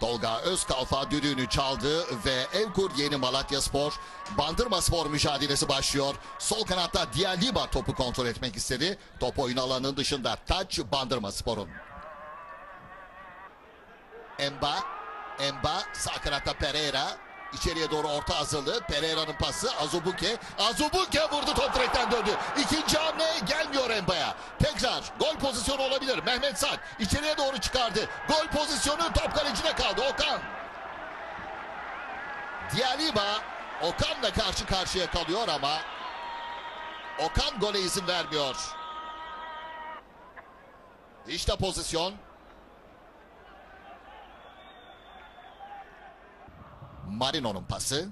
Tolga Özkalfa düdüğünü çaldı ve Evkur Yeni Malatya Spor Bandırma Spor mücadelesi başlıyor. Sol kanatta Dialiba topu kontrol etmek istedi. Top oyun alanının dışında taç Bandırma Spor'un. Emba, Emba sağ kanatta Pereira. İçeriye doğru orta hazırlığı. Pereira'nın pası Azubuke. Azubuke vurdu top direkten döndü. İkinci hamle gelmiyor Emba'ya. Tekrar gol pozisyonu olabilir. Mehmet Sak içeriye doğru çıkardı. Gol pozisyonu top kalecide kaldı. Okan. Dialiba Okan'la karşı karşıya kalıyor ama Okan gole izin vermiyor. İşte pozisyon. Marino'nun pası.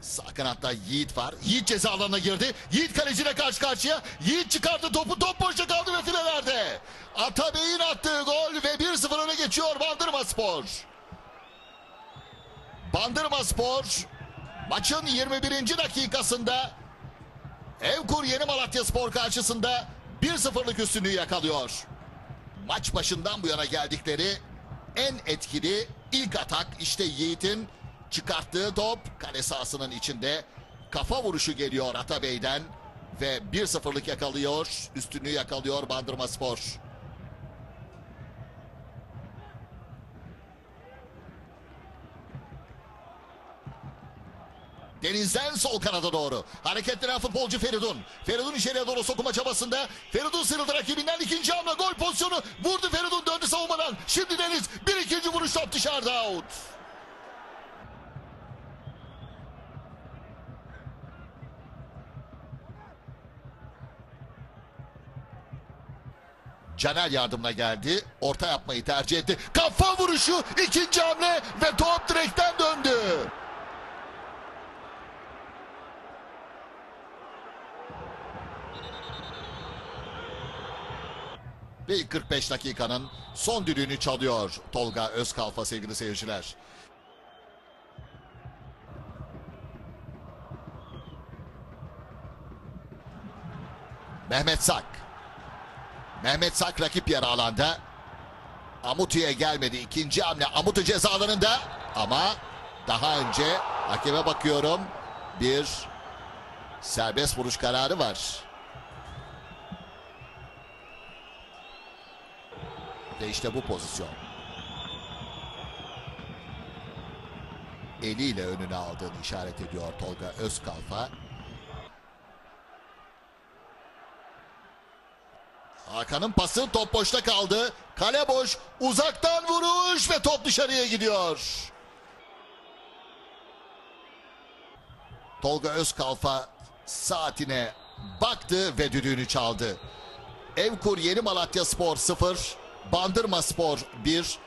Sağ kanatta Yiğit var. Yiğit ceza alanına girdi. Yiğit kaleciyle karşı karşıya. Yiğit çıkardı topu. Top boşta kaldı ve filelerde. Atabey'in attığı gol ve 1-0 öne geçiyor Bandırma Spor. Bandırma Spor maçın 21. dakikasında Evkur Yeni Malatya Spor karşısında 1-0'lık üstünlüğü yakalıyor. Maç başından bu yana geldikleri en etkili ilk atak işte Yiğit'in çıkarttığı top kale sahasının içinde kafa vuruşu geliyor Atabey'den ve 1-0'lık yakalıyor üstünlüğü yakalıyor Bandırma Spor. Denizden sol kanada doğru. Hareketlenen futbolcu Feridun. Feridun içeriye doğru sokuma çabasında. Feridun sıyrıldı rakibinden ikinci hamle gol pozisyonu. Vurdu Feridun döndü savunmadan. Şimdi Deniz bir ikinci vuruş top dışarıda out. Caner yardımına geldi. Orta yapmayı tercih etti. Kafa vuruşu ikinci hamle ve top direkten döndü. Ve ilk 45 dakikanın son düdüğünü çalıyor Tolga Özkalfa sevgili seyirciler. Mehmet Sak. Mehmet Sak rakip yarı alanda. Amutu'ya gelmedi. İkinci hamle Amutu ceza alanında. Ama daha önce hakeme bakıyorum. Bir serbest vuruş kararı var. Ve işte bu pozisyon. Eliyle önüne aldığını işaret ediyor Tolga Özkalfa. Hakan'ın pası top boşta kaldı. Kale boş. Uzaktan vuruş ve top dışarıya gidiyor. Tolga Özkalfa saatine baktı ve düdüğünü çaldı. Evkur Yeni Malatya Spor 0, Bandırma Spor 1.